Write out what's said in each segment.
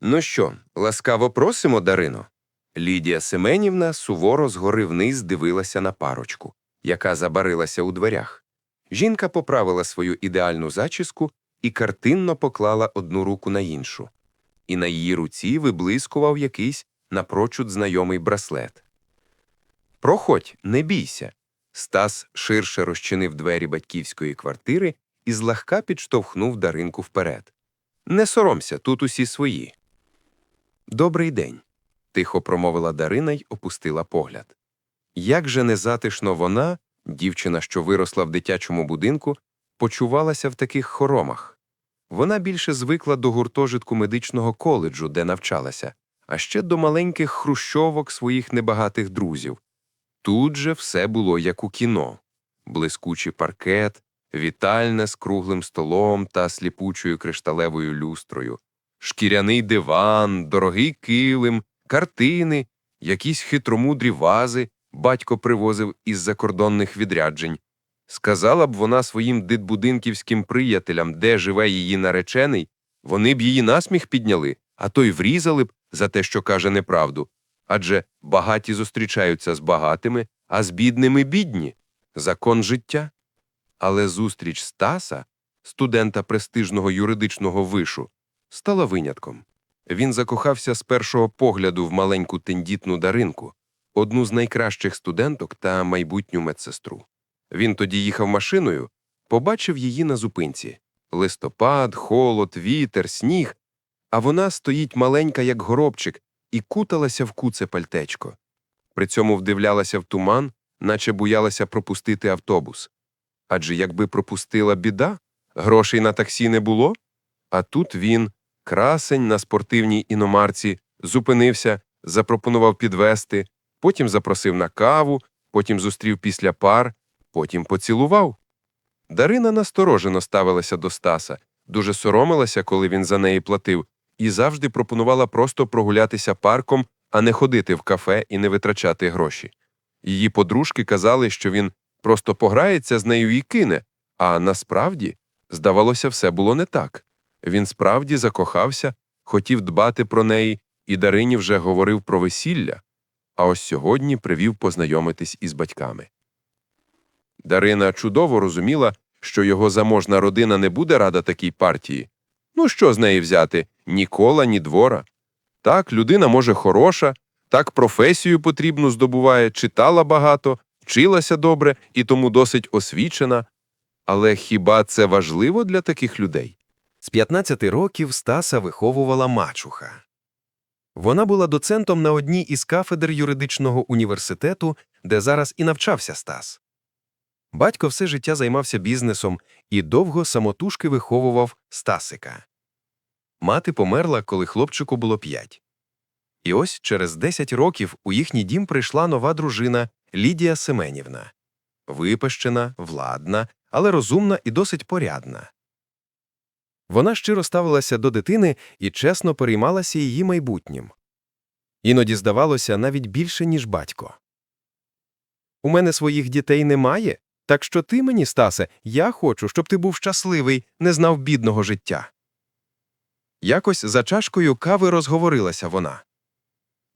Ну що, ласкаво просимо, Дарино. Лідія Семенівна суворо згори вниз дивилася на парочку, яка забарилася у дверях. Жінка поправила свою ідеальну зачіску і картинно поклала одну руку на іншу. І на її руці виблискував якийсь напрочуд знайомий браслет. Проходь, не бійся. Стас ширше розчинив двері батьківської квартири і злегка підштовхнув Даринку вперед. Не соромся, тут усі свої. Добрий день, тихо промовила Дарина й опустила погляд. Як же незатишно вона, дівчина, що виросла в дитячому будинку, почувалася в таких хоромах. Вона більше звикла до гуртожитку медичного коледжу, де навчалася, а ще до маленьких хрущовок своїх небагатих друзів. Тут же все було як у кіно блискучий паркет, вітальне з круглим столом та сліпучою кришталевою люстрою, шкіряний диван, дорогий килим, картини, якісь хитромудрі вази батько привозив із закордонних відряджень. Сказала б вона своїм дитбудинківським приятелям, де живе її наречений, вони б її насміх підняли, а то й врізали б за те, що каже неправду. Адже багаті зустрічаються з багатими, а з бідними бідні. Закон життя. Але зустріч Стаса, студента престижного юридичного вишу, стала винятком. Він закохався з першого погляду в маленьку тендітну даринку, одну з найкращих студенток та майбутню медсестру. Він тоді їхав машиною, побачив її на зупинці. Листопад, холод, вітер, сніг, а вона стоїть маленька, як горобчик, і куталася в куце пальтечко. При цьому вдивлялася в туман, наче боялася пропустити автобус. Адже якби пропустила біда, грошей на таксі не було. А тут він, красень на спортивній іномарці, зупинився, запропонував підвести, потім запросив на каву, потім зустрів після пар, потім поцілував. Дарина насторожено ставилася до Стаса, дуже соромилася, коли він за неї платив, і завжди пропонувала просто прогулятися парком, а не ходити в кафе і не витрачати гроші. Її подружки казали, що він просто пограється з нею і кине, а насправді, здавалося, все було не так. Він справді закохався, хотів дбати про неї, і Дарині вже говорив про весілля, а ось сьогодні привів познайомитись із батьками. Дарина чудово розуміла, що його заможна родина не буде рада такій партії. Ну що з неї взяти? Ні кола, ні двора. Так, людина може хороша, так професію потрібну здобуває, читала багато, вчилася добре і тому досить освічена. Але хіба це важливо для таких людей? З 15 років Стаса виховувала мачуха. Вона була доцентом на одній із кафедр юридичного університету, де зараз і навчався Стас. Батько все життя займався бізнесом і довго самотужки виховував Стасика. Мати померла, коли хлопчику було п'ять. І ось через 10 років у їхній дім прийшла нова дружина Лідія Семенівна. Випещена, владна, але розумна і досить порядна. Вона щиро ставилася до дитини і чесно переймалася її майбутнім. Іноді здавалося навіть більше, ніж батько. У мене своїх дітей немає, так що ти мені, Стасе, я хочу, щоб ти був щасливий, не знав бідного життя. Якось за чашкою кави розговорилася вона.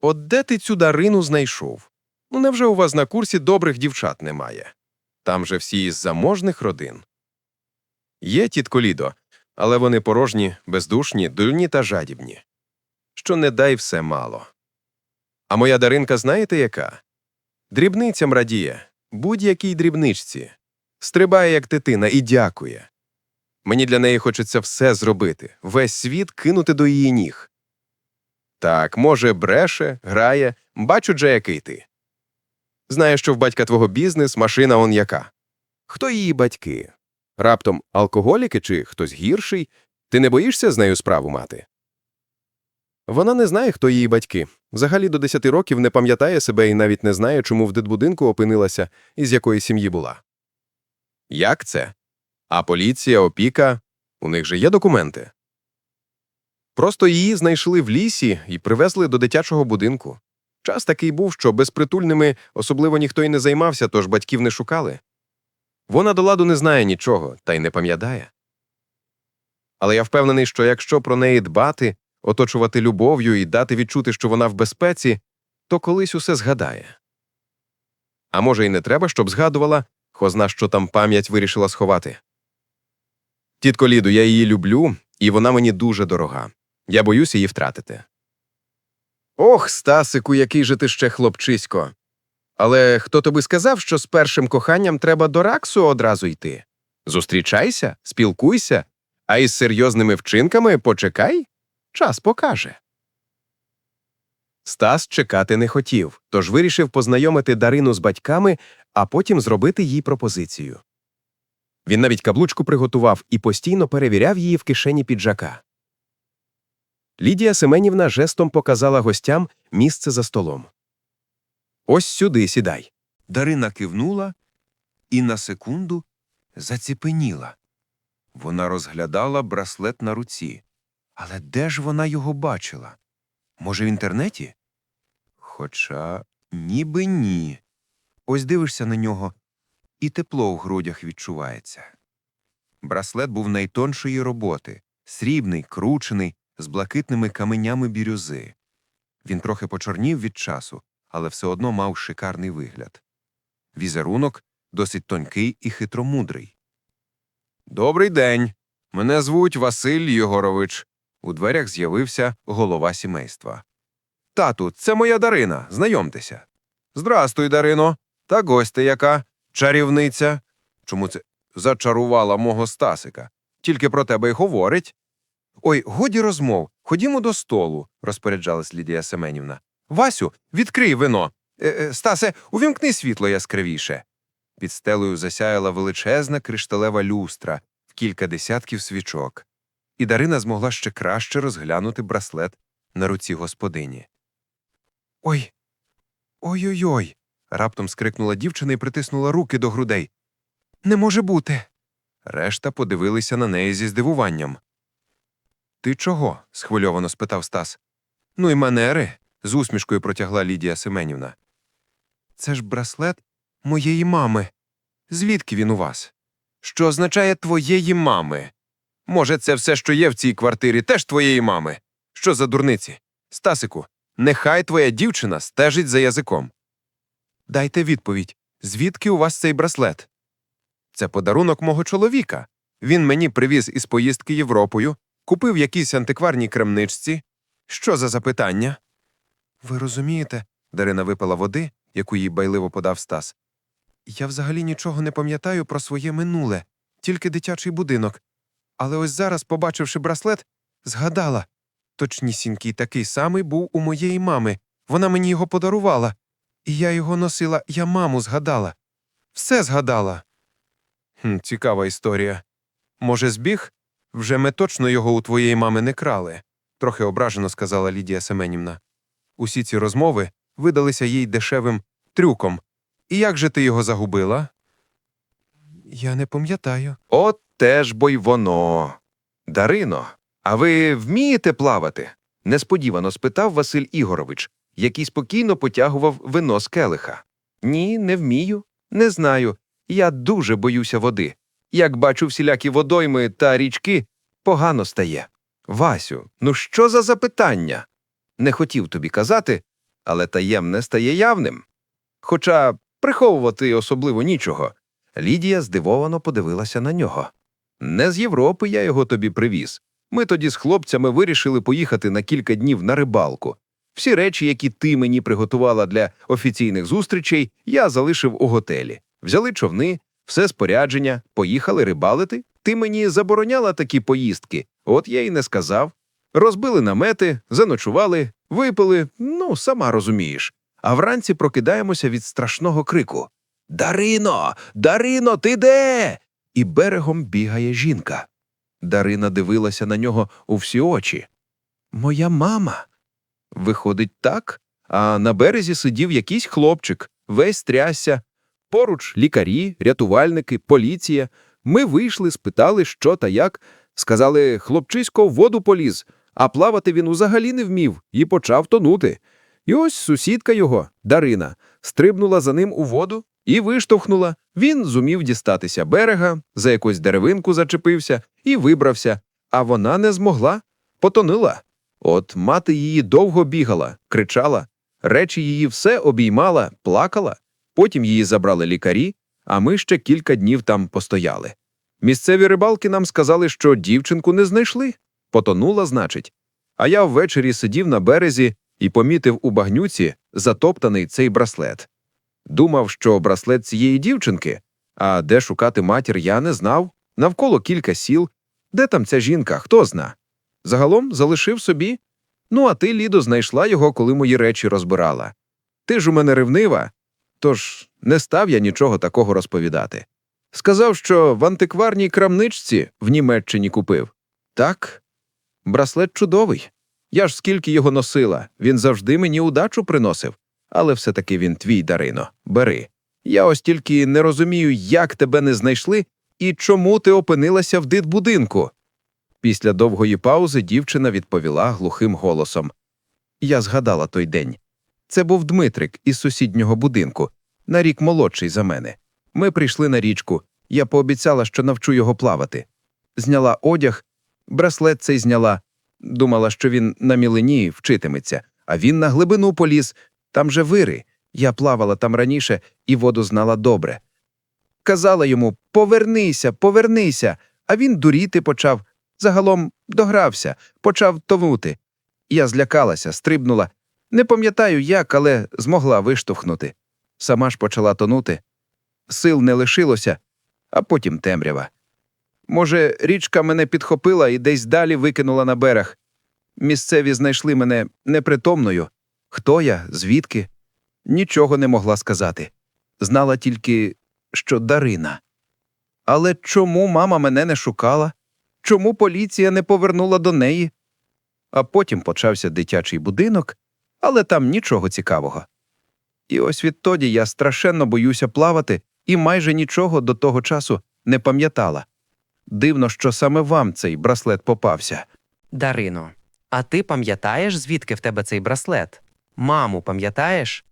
От де ти цю дарину знайшов? Ну, невже у вас на курсі добрих дівчат немає? Там же всі із заможних родин. Є, тітко Лідо, але вони порожні, бездушні, дурні та жадібні. Що не дай все мало. А моя даринка знаєте яка? Дрібницям радіє, будь-якій дрібничці. Стрибає, як дитина, і дякує. Мені для неї хочеться все зробити, весь світ кинути до її ніг. Так, може, бреше, грає, бачу же, який ти. Знає, що в батька твого бізнес, машина он яка. Хто її батьки? Раптом алкоголіки чи хтось гірший? Ти не боїшся з нею справу мати? Вона не знає, хто її батьки. Взагалі до 10 років не пам'ятає себе і навіть не знає, чому в дитбудинку опинилася і з якої сім'ї була. Як це? А поліція, опіка у них же є документи. Просто її знайшли в лісі і привезли до дитячого будинку. Час такий був, що безпритульними особливо ніхто й не займався, тож батьків не шукали. Вона до ладу не знає нічого та й не пам'ятає. Але я впевнений, що якщо про неї дбати, оточувати любов'ю і дати відчути, що вона в безпеці, то колись усе згадає. А може, і не треба, щоб згадувала, хозна, що там пам'ять вирішила сховати. Тітко Ліду, я її люблю, і вона мені дуже дорога. Я боюсь її втратити. Ох, Стасику, який же ти ще хлопчисько. Але хто тобі сказав, що з першим коханням треба до раксу одразу йти? Зустрічайся, спілкуйся, а із серйозними вчинками почекай, час покаже. Стас чекати не хотів, тож вирішив познайомити Дарину з батьками, а потім зробити їй пропозицію. Він навіть каблучку приготував і постійно перевіряв її в кишені піджака. Лідія Семенівна жестом показала гостям місце за столом. Ось сюди сідай. Дарина кивнула і на секунду заціпеніла. Вона розглядала браслет на руці. Але де ж вона його бачила? Може, в інтернеті? Хоча ніби ні. Ось дивишся на нього, і тепло у грудях відчувається. Браслет був найтоншої роботи, срібний, кручений, з блакитними каменями бірюзи. Він трохи почорнів від часу, але все одно мав шикарний вигляд. Візерунок досить тонкий і хитромудрий. Добрий день. Мене звуть Василь Єгорович. У дверях з'явився голова сімейства. Тату, це моя Дарина, знайомтеся. Здрастуй, Дарино. Та гостя яка? Чарівниця. Чому це зачарувала мого Стасика? Тільки про тебе й говорить. Ой, годі розмов. Ходімо до столу, розпоряджалась Лідія Семенівна. Васю, відкрий вино. Е, е, Стасе, увімкни світло яскравіше. Під стелею засяяла величезна кришталева люстра в кілька десятків свічок, і Дарина змогла ще краще розглянути браслет на руці господині. Ой. Ой-ой-ой. раптом скрикнула дівчина і притиснула руки до грудей. Не може бути. Решта подивилися на неї зі здивуванням. Ти чого? схвильовано спитав Стас. Ну й манери, з усмішкою протягла Лідія Семенівна. Це ж браслет моєї мами. Звідки він у вас? Що означає твоєї мами? Може, це все, що є в цій квартирі, теж твоєї мами? Що за дурниці? Стасику, нехай твоя дівчина стежить за язиком. Дайте відповідь, звідки у вас цей браслет? Це подарунок мого чоловіка. Він мені привіз із поїздки Європою, купив якійсь антикварній крамничці. Що за запитання? Ви розумієте, Дарина випила води, яку їй байливо подав Стас. Я взагалі нічого не пам'ятаю про своє минуле, тільки дитячий будинок. Але ось зараз, побачивши браслет, згадала. Точнісінький такий самий був у моєї мами. Вона мені його подарувала. І я його носила, я маму згадала. Все згадала. Хм, цікава історія. Може, збіг? Вже ми точно його у твоєї мами не крали, трохи ображено сказала Лідія Семенівна. Усі ці розмови видалися їй дешевим трюком. І як же ти його загубила? Я не пам'ятаю. От теж бо й воно. Дарино, а ви вмієте плавати? несподівано спитав Василь Ігорович, який спокійно потягував вино з келиха. Ні, не вмію, не знаю. Я дуже боюся води. Як бачу всілякі водойми та річки, погано стає. Васю, ну що за запитання? Не хотів тобі казати, але таємне стає явним. Хоча приховувати особливо нічого. Лідія здивовано подивилася на нього. Не з Європи я його тобі привіз. Ми тоді з хлопцями вирішили поїхати на кілька днів на рибалку. Всі речі, які ти мені приготувала для офіційних зустрічей, я залишив у готелі. Взяли човни, все спорядження, поїхали рибалити. Ти мені забороняла такі поїздки, от я й не сказав. Розбили намети, заночували, випили, ну, сама розумієш. А вранці прокидаємося від страшного крику Дарино, Дарино, ти де? І берегом бігає жінка. Дарина дивилася на нього у всі очі. Моя мама. Виходить, так, а на березі сидів якийсь хлопчик, весь трясся. Поруч лікарі, рятувальники, поліція. Ми вийшли, спитали, що та як. Сказали, хлопчисько в воду поліз, а плавати він взагалі не вмів і почав тонути. І ось сусідка його, Дарина, стрибнула за ним у воду і виштовхнула. Він зумів дістатися берега, за якусь деревинку зачепився і вибрався, а вона не змогла, потонила. От мати її довго бігала, кричала, речі її все обіймала, плакала. Потім її забрали лікарі, а ми ще кілька днів там постояли. Місцеві рибалки нам сказали, що дівчинку не знайшли. Потонула, значить. А я ввечері сидів на березі і помітив у багнюці затоптаний цей браслет. Думав, що браслет цієї дівчинки, а де шукати матір, я не знав. Навколо кілька сіл. Де там ця жінка, хто зна? Загалом залишив собі. Ну, а ти, Лідо, знайшла його, коли мої речі розбирала. Ти ж у мене ревнива, тож не став я нічого такого розповідати. Сказав, що в антикварній крамничці в Німеччині купив. Так, браслет чудовий. Я ж скільки його носила, він завжди мені удачу приносив. Але все-таки він твій, Дарино, бери. Я ось тільки не розумію, як тебе не знайшли і чому ти опинилася в дитбудинку. Після довгої паузи дівчина відповіла глухим голосом. Я згадала той день. Це був Дмитрик із сусіднього будинку, на рік молодший за мене. Ми прийшли на річку. Я пообіцяла, що навчу його плавати. Зняла одяг, браслет цей зняла. Думала, що він на мілині вчитиметься, а він на глибину поліз. Там же вири. Я плавала там раніше і воду знала добре. Казала йому повернися, повернися, а він дуріти почав. Загалом догрався, почав тонути. Я злякалася, стрибнула. Не пам'ятаю як, але змогла виштовхнути. Сама ж почала тонути. Сил не лишилося, а потім темрява. Може, річка мене підхопила і десь далі викинула на берег. Місцеві знайшли мене непритомною. Хто я, звідки? Нічого не могла сказати. Знала тільки, що Дарина. Але чому мама мене не шукала? Чому поліція не повернула до неї? А потім почався дитячий будинок, але там нічого цікавого. І ось відтоді я страшенно боюся плавати і майже нічого до того часу не пам'ятала. Дивно, що саме вам цей браслет попався. Дарино, а ти пам'ятаєш, звідки в тебе цей браслет? Маму, пам'ятаєш?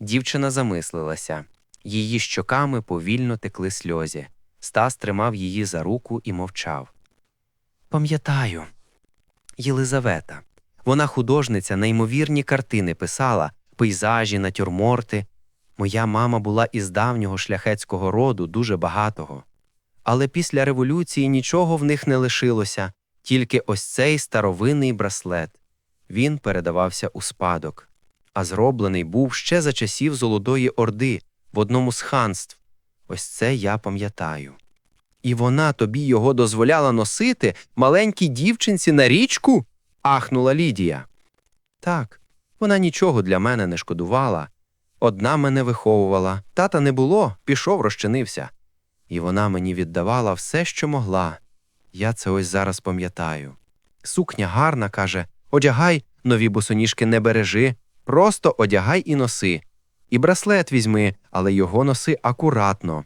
Дівчина замислилася. Її щоками повільно текли сльози. Стас тримав її за руку і мовчав. Пам'ятаю. Єлизавета. Вона художниця, неймовірні картини писала, пейзажі, натюрморти. Моя мама була із давнього шляхетського роду, дуже багатого. Але після революції нічого в них не лишилося, тільки ось цей старовинний браслет. Він передавався у спадок, а зроблений був ще за часів Золотої Орди в одному з ханств. Ось це я пам'ятаю. І вона тобі його дозволяла носити маленькій дівчинці на річку? ахнула Лідія. Так, вона нічого для мене не шкодувала. Одна мене виховувала, тата не було, пішов, розчинився. І вона мені віддавала все, що могла. Я це ось зараз пам'ятаю. Сукня гарна, каже, одягай, нові босоніжки не бережи, просто одягай і носи. І браслет візьми, але його носи акуратно.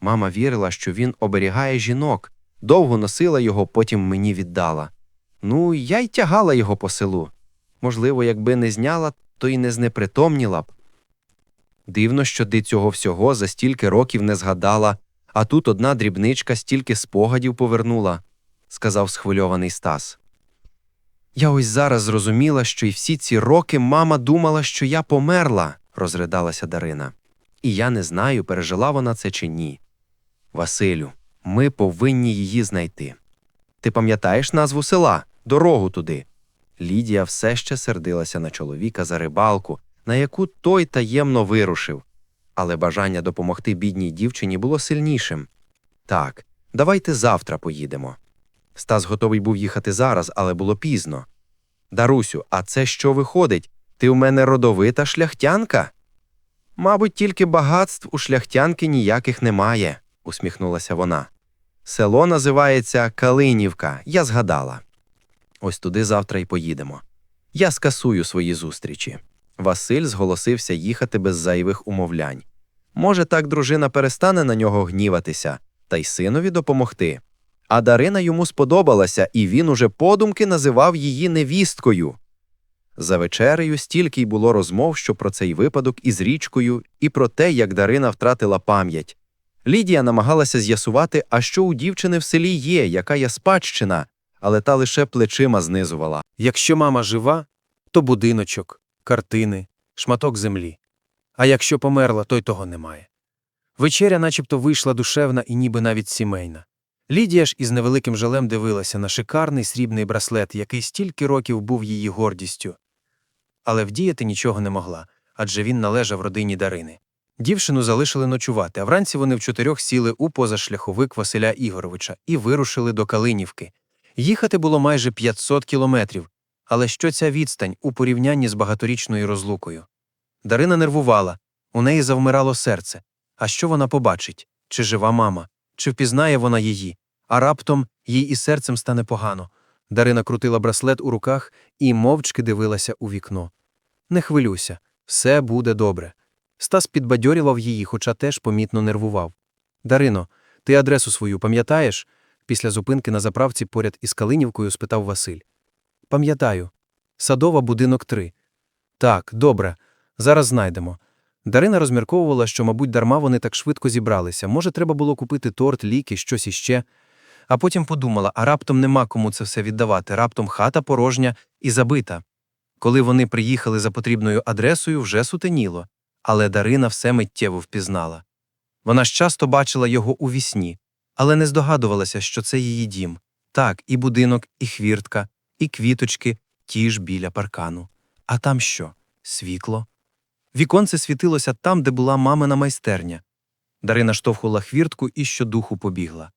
Мама вірила, що він оберігає жінок, довго носила його, потім мені віддала. Ну, я й тягала його по селу. Можливо, якби не зняла, то й не знепритомніла б. Дивно, що ти цього всього за стільки років не згадала, а тут одна дрібничка стільки спогадів повернула, сказав схвильований Стас. Я ось зараз зрозуміла, що й всі ці роки мама думала, що я померла, розридалася Дарина. І я не знаю, пережила вона це чи ні. Василю, ми повинні її знайти. Ти пам'ятаєш назву села, дорогу туди? Лідія все ще сердилася на чоловіка за рибалку, на яку той таємно вирушив. Але бажання допомогти бідній дівчині було сильнішим. Так, давайте завтра поїдемо. Стас готовий був їхати зараз, але було пізно. Дарусю, а це що виходить? Ти у мене родовита шляхтянка? Мабуть, тільки багатств у шляхтянки ніяких немає, усміхнулася вона. Село називається Калинівка, я згадала. Ось туди завтра й поїдемо. Я скасую свої зустрічі. Василь зголосився їхати без зайвих умовлянь. Може, так дружина перестане на нього гніватися, та й синові допомогти. А Дарина йому сподобалася, і він уже подумки називав її невісткою. За вечерею стільки й було розмов, що про цей випадок із річкою, і про те, як Дарина втратила пам'ять. Лідія намагалася з'ясувати, а що у дівчини в селі є, яка є спадщина, але та лише плечима знизувала. Якщо мама жива, то будиночок, картини, шматок землі. А якщо померла, то й того немає. Вечеря начебто вийшла душевна і ніби навіть сімейна. Лідія ж із невеликим жалем дивилася на шикарний срібний браслет, який стільки років був її гордістю. Але вдіяти нічого не могла, адже він належав родині Дарини. Дівчину залишили ночувати, а вранці вони в чотирьох сіли у позашляховик Василя Ігоровича і вирушили до Калинівки. Їхати було майже 500 кілометрів, але що ця відстань у порівнянні з багаторічною розлукою? Дарина нервувала, у неї завмирало серце. А що вона побачить? Чи жива мама? Чи впізнає вона її? А раптом їй і серцем стане погано. Дарина крутила браслет у руках і мовчки дивилася у вікно. Не хвилюйся, все буде добре. Стас підбадьорював її, хоча теж помітно нервував. Дарино, ти адресу свою пам'ятаєш? Після зупинки на заправці поряд із Калинівкою спитав Василь. Пам'ятаю. Садова, будинок 3. Так, добре. Зараз знайдемо. Дарина розмірковувала, що, мабуть, дарма вони так швидко зібралися. Може, треба було купити торт, ліки, щось іще. А потім подумала, а раптом нема кому це все віддавати, раптом хата порожня і забита. Коли вони приїхали за потрібною адресою, вже сутеніло, але Дарина все миттєво впізнала. Вона ж часто бачила його у вісні, але не здогадувалася, що це її дім. Так, і будинок, і хвіртка, і квіточки, ті ж біля паркану. А там що? Світло? Віконце світилося там, де була мамина майстерня. Дарина штовхнула хвіртку і щодуху побігла.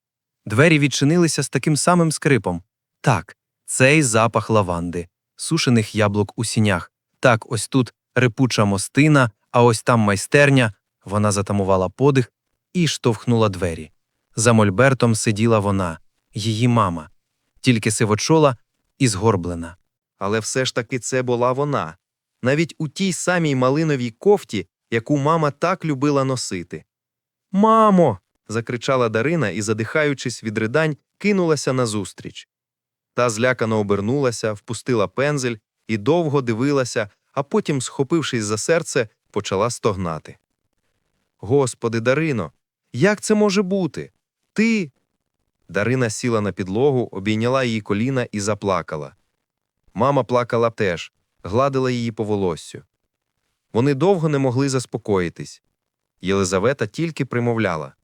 Двері відчинилися з таким самим скрипом. Так, цей запах лаванди, сушених яблук у сінях. Так, ось тут репуча мостина, а ось там майстерня. Вона затамувала подих і штовхнула двері. За мольбертом сиділа вона, її мама, тільки сивочола і згорблена. Але все ж таки це була вона, навіть у тій самій малиновій кофті, яку мама так любила носити. Мамо. закричала Дарина і, задихаючись від ридань, кинулася назустріч. Та злякано обернулася, впустила пензель і довго дивилася, а потім, схопившись за серце, почала стогнати. Господи, Дарино, як це може бути? Ти. Дарина сіла на підлогу, обійняла її коліна і заплакала. Мама плакала теж, гладила її по волоссю. Вони довго не могли заспокоїтись. Єлизавета тільки примовляла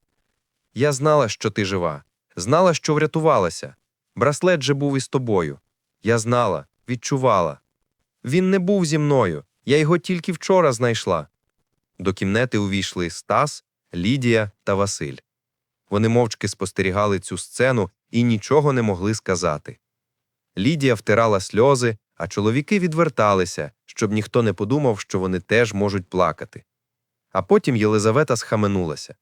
Я знала, що ти жива, знала, що врятувалася. Браслет же був із тобою. Я знала, відчувала. Він не був зі мною, я його тільки вчора знайшла. До кімнати увійшли Стас, Лідія та Василь. Вони мовчки спостерігали цю сцену і нічого не могли сказати. Лідія втирала сльози, а чоловіки відверталися, щоб ніхто не подумав, що вони теж можуть плакати. А потім Єлизавета схаменулася.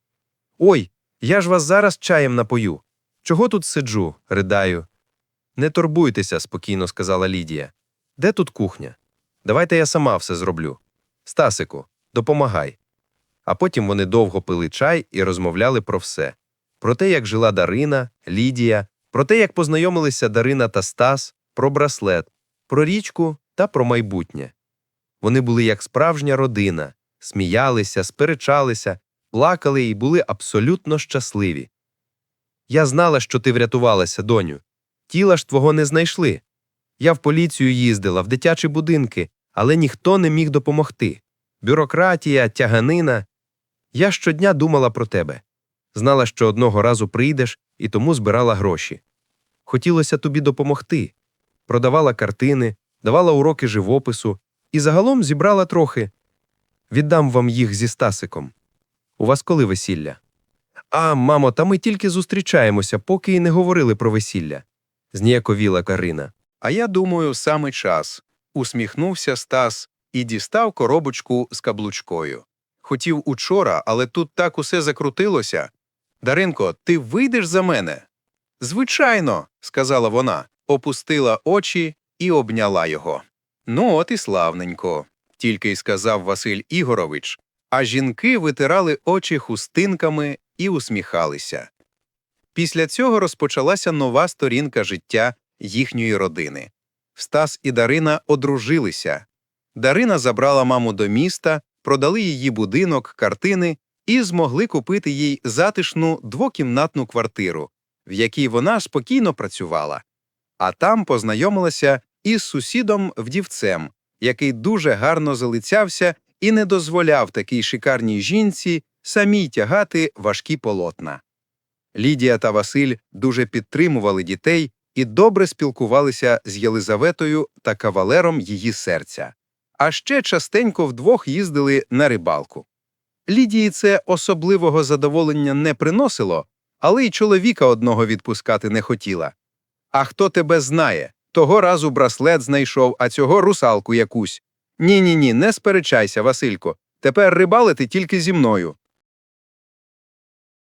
Ой, я ж вас зараз чаєм напою. Чого тут сиджу? ридаю. Не турбуйтеся, спокійно сказала Лідія. Де тут кухня? Давайте я сама все зроблю. Стасику, допомагай. А потім вони довго пили чай і розмовляли про все: про те, як жила Дарина, Лідія, про те, як познайомилися Дарина та Стас, про браслет, про річку та про майбутнє. Вони були як справжня родина, сміялися, сперечалися, плакали і були абсолютно щасливі. Я знала, що ти врятувалася, доню. Тіла ж твого не знайшли. Я в поліцію їздила, в дитячі будинки, але ніхто не міг допомогти. Бюрократія, тяганина. Я щодня думала про тебе. Знала, що одного разу прийдеш і тому збирала гроші. Хотілося тобі допомогти. Продавала картини, давала уроки живопису і загалом зібрала трохи. Віддам вам їх зі Стасиком. У вас коли весілля? А, мамо, та ми тільки зустрічаємося, поки й не говорили про весілля. Зніяковіла Карина. А я думаю, саме час. Усміхнувся Стас і дістав коробочку з каблучкою. Хотів учора, але тут так усе закрутилося. Даринко, ти вийдеш за мене? Звичайно, сказала вона, опустила очі і обняла його. Ну, от і славненько, тільки й сказав Василь Ігорович, а жінки витирали очі хустинками і усміхалися. Після цього розпочалася нова сторінка життя їхньої родини. Стас і Дарина одружилися. Дарина забрала маму до міста, продали її будинок, картини і змогли купити їй затишну двокімнатну квартиру, в якій вона спокійно працювала. А там познайомилася із сусідом вдівцем, який дуже гарно залицявся і не дозволяв такій шикарній жінці самій тягати важкі полотна. Лідія та Василь дуже підтримували дітей і добре спілкувалися з Єлизаветою та кавалером її серця. А ще частенько вдвох їздили на рибалку. Лідії це особливого задоволення не приносило, але й чоловіка одного відпускати не хотіла. А хто тебе знає? Того разу браслет знайшов, а цього русалку якусь. Ні, ні, ні, не сперечайся, Василько. Тепер рибалити тільки зі мною.